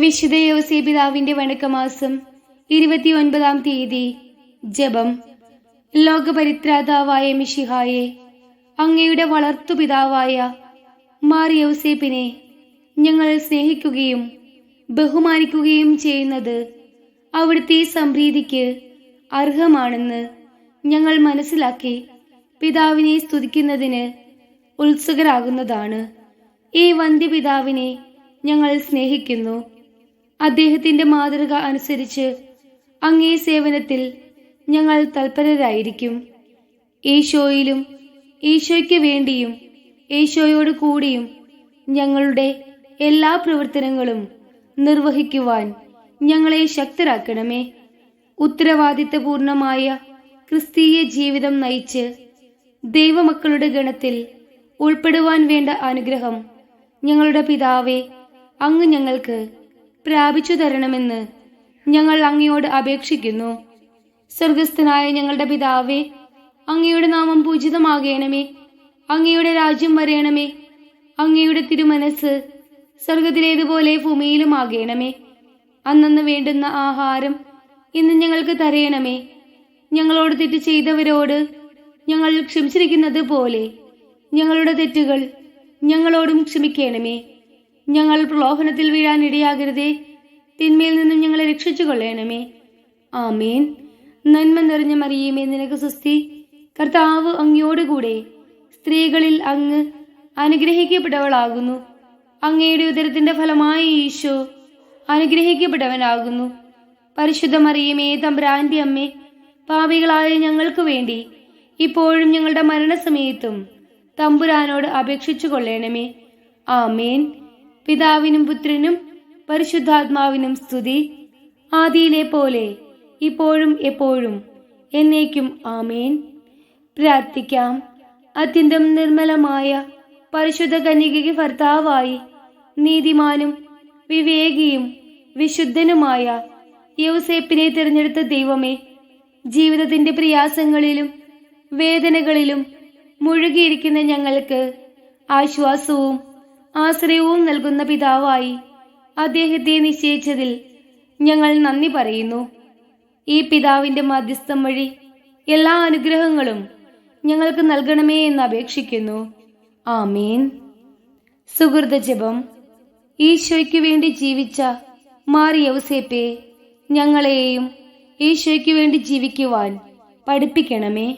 വിശുദ്ധ യോസേ പിതാവിന്റെ വണക്കമാസം ഇരുപത്തിയൊൻപതാം തീയതി ജപം. ലോകപരിത്രാതാവായ മിഷിഹായെ അങ്ങയുടെ വളർത്തു പിതാവായ മാർ ഞങ്ങൾ സ്നേഹിക്കുകയും ബഹുമാനിക്കുകയും ചെയ്യുന്നത് അവിടുത്തെ സംപ്രീതിക്ക് അർഹമാണെന്ന് ഞങ്ങൾ മനസ്സിലാക്കി പിതാവിനെ സ്തുതിക്കുന്നതിന് ഉത്സുകരാകുന്നതാണ്. ഈ വന്ധ്യപിതാവിനെ ഞങ്ങൾ സ്നേഹിക്കുന്നു. അദ്ദേഹത്തിന്റെ മാതൃക അനുസരിച്ച് അങ്ങേ സേവനത്തിൽ ഞങ്ങൾ തൽപരരായിരിക്കും. ഈശോയിലും ഈശോയ്ക്ക് വേണ്ടിയും ഈശോയോട് കൂടിയും ഞങ്ങളുടെ എല്ലാ പ്രവർത്തനങ്ങളും നിർവഹിക്കുവാൻ ഞങ്ങളെ ശക്തരാക്കണമേ. ഉത്തരവാദിത്തപൂർണമായ ക്രിസ്തീയ ജീവിതം നയിച്ച് ദൈവമക്കളുടെ ഗണത്തിൽ ഉൾപ്പെടുവാൻ വേണ്ട അനുഗ്രഹം ഞങ്ങളുടെ പിതാവെ അങ്ങ് ഞങ്ങൾക്ക് പ്രാപിച്ചു തരണമെന്ന് ഞങ്ങൾ അങ്ങയോട് അപേക്ഷിക്കുന്നു. സ്വർഗസ്ഥനായ ഞങ്ങളുടെ പിതാവേ അങ്ങയുടെ നാമം പൂജിതമാകേണമേ. അങ്ങയുടെ രാജ്യം വരേണമേ. അങ്ങയുടെ തിരുമനസ് സ്വർഗത്തിലേതുപോലെ ഭൂമിയിലുമാകണമേ. അന്നന്ന് വേണ്ടുന്ന ആഹാരം ഇന്ന് ഞങ്ങൾക്ക് തരയണമേ ഞങ്ങളോട് തെറ്റ് ചെയ്തവരോട് ഞങ്ങൾ ക്ഷമിച്ചിരിക്കുന്നത് പോലെ ഞങ്ങളുടെ തെറ്റുകൾ ഞങ്ങളോടും ക്ഷമിക്കണമേ. ഞങ്ങൾ പ്രലോഭനത്തിൽ വീഴാൻ ഇടയാകരുതേ. തിന്മയിൽ നിന്നും ഞങ്ങളെ രക്ഷിച്ചു കൊള്ളണമേ ആമേൻ. നന്മ നിറഞ്ഞ മറിയുമേ നിനക്ക് സുസ്തി കർത്താവ് അങ്ങയോടുകൂടെ സ്ത്രീകളിൽ അങ്ങ് അനുഗ്രഹിക്കപ്പെട്ടവളാകുന്നു. അങ്ങയുടെ ഉദരത്തിന്റെ ഫലമായി ഈശോ അനുഗ്രഹിക്കപ്പെട്ടവനാകുന്നു. പരിശുദ്ധ മറിയമേ തമ്പ്രാന്റെ അമ്മേ പാപികളായ ഞങ്ങൾക്ക് വേണ്ടി ഇപ്പോഴും ഞങ്ങളുടെ മരണസമയത്തും തമ്പുരാനോട് അപേക്ഷിച്ചു കൊള്ളണമേ ആമേൻ. പിതാവിനും പുത്രനും പരിശുദ്ധാത്മാവിനും സ്തുതി. ആദിയിലെ പോലെ ഇപ്പോഴും എപ്പോഴും എന്നേക്കും ആമേൻ. പ്രാർത്ഥിക്കാം. അത്യന്തം നിർമ്മലമായ പരിശുദ്ധ കന്യകയ്ക്ക് ഭർത്താവായി നീതിമാനും വിവേകിയും വിശുദ്ധനുമായ യൗസേപ്പിനെ തിരഞ്ഞെടുത്ത ദൈവമേ ജീവിതത്തിന്റെ പ്രയാസങ്ങളിലും വേദനകളിലും മുഴുകിയിരിക്കുന്ന ഞങ്ങൾക്ക് ആശ്വാസവും ആശ്രയവും നൽകുന്ന പിതാവായി അദ്ദേഹത്തെ നിശ്ചയിച്ചതിൽ ഞങ്ങൾ നന്ദി പറയുന്നു. ഈ പിതാവിന്റെ മധ്യസ്ഥം വഴി എല്ലാ അനുഗ്രഹങ്ങളും ഞങ്ങൾക്ക് നൽകണമേ എന്ന് അപേക്ഷിക്കുന്നു. ആമീൻ. സുഹൃത ജപം. ഈശോയ്ക്ക് വേണ്ടി ജീവിച്ച മാറിയവസേപ്പെ ഞങ്ങളെയും ഈശോയ്ക്ക് വേണ്ടി ജീവിക്കുവാൻ പഠിപ്പിക്കണമേ.